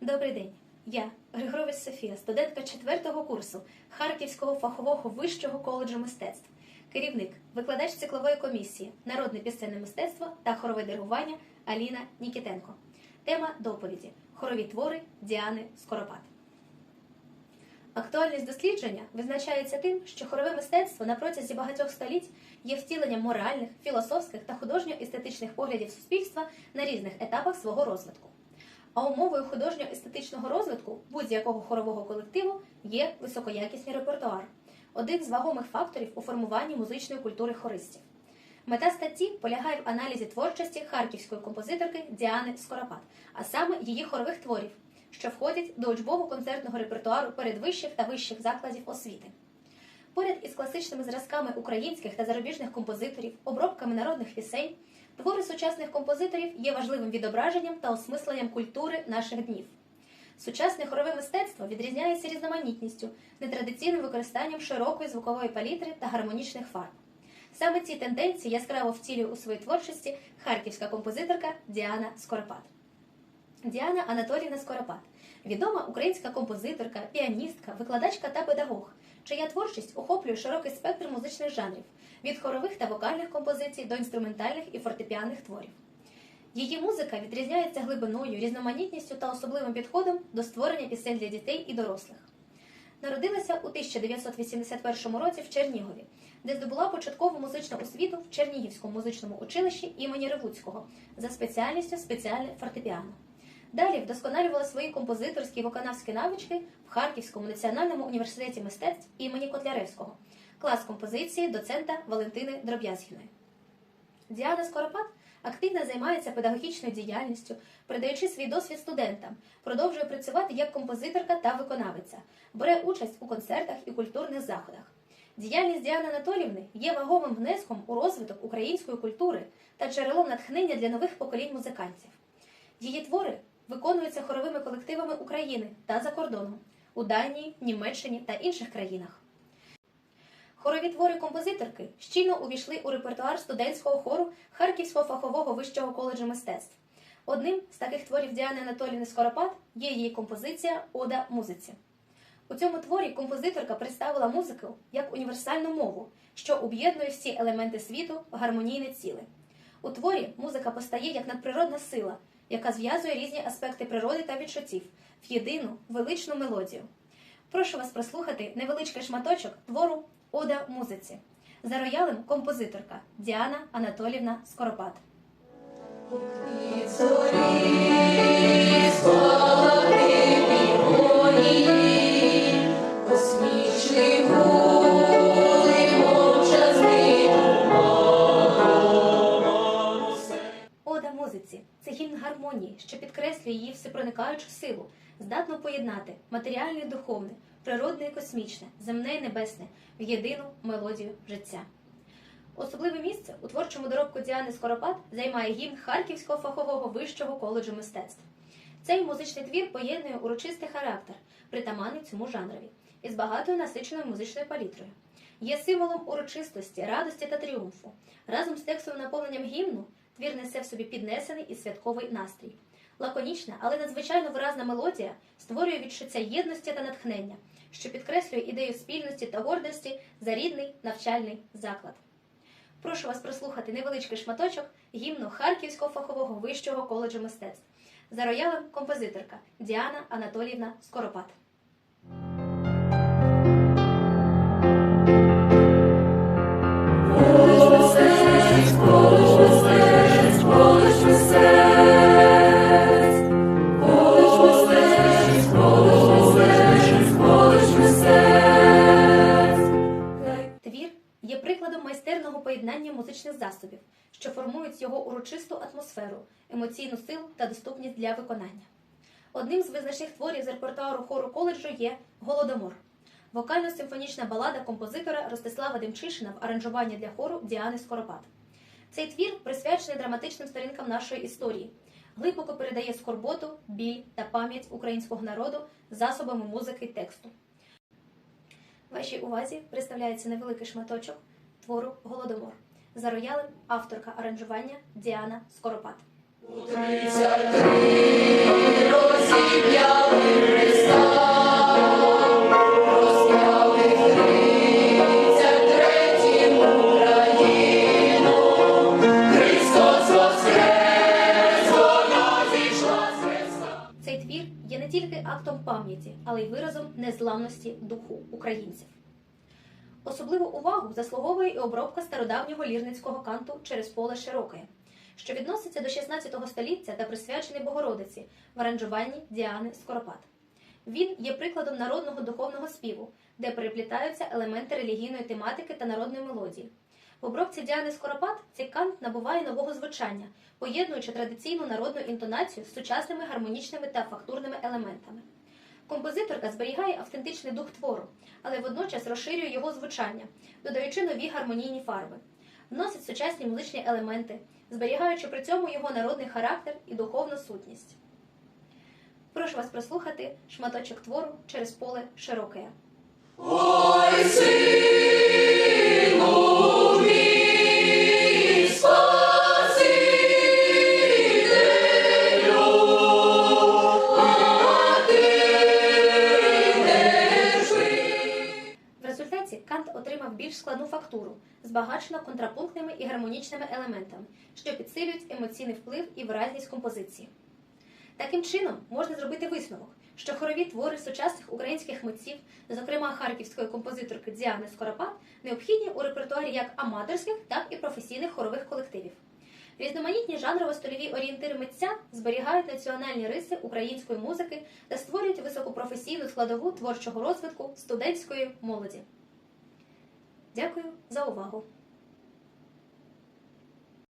Добрий день. Я Григорович Софія, студентка 4-го курсу Харківського фахового вищого коледжу мистецтв, керівник, викладач циклової комісії Народне пісенне мистецтво та хорове диригування Аліна Нікітенко. Тема доповіді Хорові твори Діани Скоропад. Актуальність дослідження визначається тим, що хорове мистецтво на протязі багатьох століть є втіленням моральних, філософських та художньо-естетичних поглядів суспільства на різних етапах свого розвитку. А умовою художньо-естетичного розвитку будь-якого хорового колективу є високоякісний репертуар, один з вагомих факторів у формуванні музичної культури хористів. Мета статті полягає в аналізі творчості харківської композиторки Діани Скоропад, а саме її хорових творів, що входять до учбово-концертного репертуару передвищих та вищих закладів освіти. Поряд із класичними зразками українських та зарубіжних композиторів, обробками народних пісень, твори сучасних композиторів є важливим відображенням та осмисленням культури наших днів. Сучасне хорове мистецтво відрізняється різноманітністю, нетрадиційним використанням широкої звукової палітри та гармонічних фарб. Саме ці тенденції яскраво втілює у своїй творчості харківська композиторка Діана Скоропад. Діана Анатоліївна Скоропад відома українська композиторка, піаністка, викладачка та педагог, чия творчість охоплює широкий спектр музичних жанрів від хорових та вокальних композицій до інструментальних і фортепіанних творів. Її музика відрізняється глибиною, різноманітністю та особливим підходом до створення пісень для дітей і дорослих. Народилася у 1981 році в Чернігові, де здобула початкову музичну освіту в Чернігівському музичному училищі імені Ревуцького за спеціальністю спеціальне фортепіано. Далі вдосконалювала свої композиторські і виконавські навички в Харківському національному університеті мистецтв імені Котляревського, клас композиції доцента Валентини Дроб'язгіної. Діана Скоропад активно займається педагогічною діяльністю, передаючи свій досвід студентам, продовжує працювати як композиторка та виконавиця, бере участь у концертах і культурних заходах. Діяльність Діани Анатолівни є вагомим внеском у розвиток української культури та джерелом натхнення для нових поколінь музикантів. Її твори виконуються хоровими колективами України та за кордоном у Данії, Німеччині та інших країнах. Хорові твори композиторки щільно увійшли у репертуар студентського хору Харківського фахового вищого коледжу мистецтв. Одним з таких творів Діани Анатоліївни Скоропад є її композиція Ода музиці. У цьому творі композиторка представила музику як універсальну мову, що об'єднує всі елементи світу в гармонійне ціле. У творі музика постає як надприродна сила, яка зв'язує різні аспекти природи та відчуттів в єдину величну мелодію. Прошу вас прослухати невеличкий шматочок твору Ода музиці. За роялем композиторка Діана Анатолівна Скоропад. Підкреслює її всепроникаючу силу, здатну поєднати матеріальне і духовне, природне і космічне, земне і небесне в єдину мелодію життя. Особливе місце у творчому доробку Діани Скоропад займає гімн Харківського фахового вищого коледжу мистецтв. Цей музичний твір поєднує урочистий характер, притаманний цьому жанрові, із багатою насиченою музичною палітрою. Є символом урочистості, радості та тріумфу. Разом з текстовим наповненням гімну твір несе в собі піднесений і святковий настрій. Лаконічна, але надзвичайно виразна мелодія створює відчуття єдності та натхнення, що підкреслює ідею спільності та гордості за рідний навчальний заклад. Прошу вас прослухати невеличкий шматочок гімну Харківського фахового вищого коледжу мистецтв. За роялем композиторка Діана Анатоліївна Скоропад. Поєднання музичних засобів, що формують його урочисту атмосферу, емоційну силу та доступність для виконання. Одним з визначних творів з репертуару хору коледжу є Голодомор, вокально-симфонічна балада композитора Ростислава Демчишина в аранжуванні для хору Діани Скоропад. Цей твір присвячений драматичним сторінкам нашої історії, глибоко передає скорботу, біль та пам'ять українського народу засобами музики й тексту. Вашій увазі представляється невеликий шматочок твору Голодомор за роялем авторка аранжування Діана Скоропад. У 33 розіп'яли Христа. Цей твір є не тільки актом пам'яті, але й виразом незламності духу українців. Особливу увагу заслуговує і обробка стародавнього лірницького канту через поле широке, що відноситься до 16 століття та присвячений Богородиці в аранжуванні Діани Скоропад. Він є прикладом народного духовного співу, де переплітаються елементи релігійної тематики та народної мелодії. В обробці Діани Скоропад цей кант набуває нового звучання, поєднуючи традиційну народну інтонацію з сучасними гармонічними та фактурними елементами. Композиторка зберігає автентичний дух твору, але водночас розширює його звучання, додаючи нові гармонійні фарби, вносить сучасні музичні елементи, зберігаючи при цьому його народний характер і духовну сутність. Прошу вас прослухати шматочок твору через поле широке. Ой, складну фактуру, збагачену контрапунктними і гармонічними елементами, що підсилюють емоційний вплив і виразність композиції. Таким чином можна зробити висновок, що хорові твори сучасних українських митців, зокрема харківської композиторки Діани Скоропад, необхідні у репертуарі як аматорських, так і професійних хорових колективів. Різноманітні жанрово-стильові орієнтири митця зберігають національні риси української музики та створюють високопрофесійну складову творчого розвитку студентської молоді. Дякую за увагу!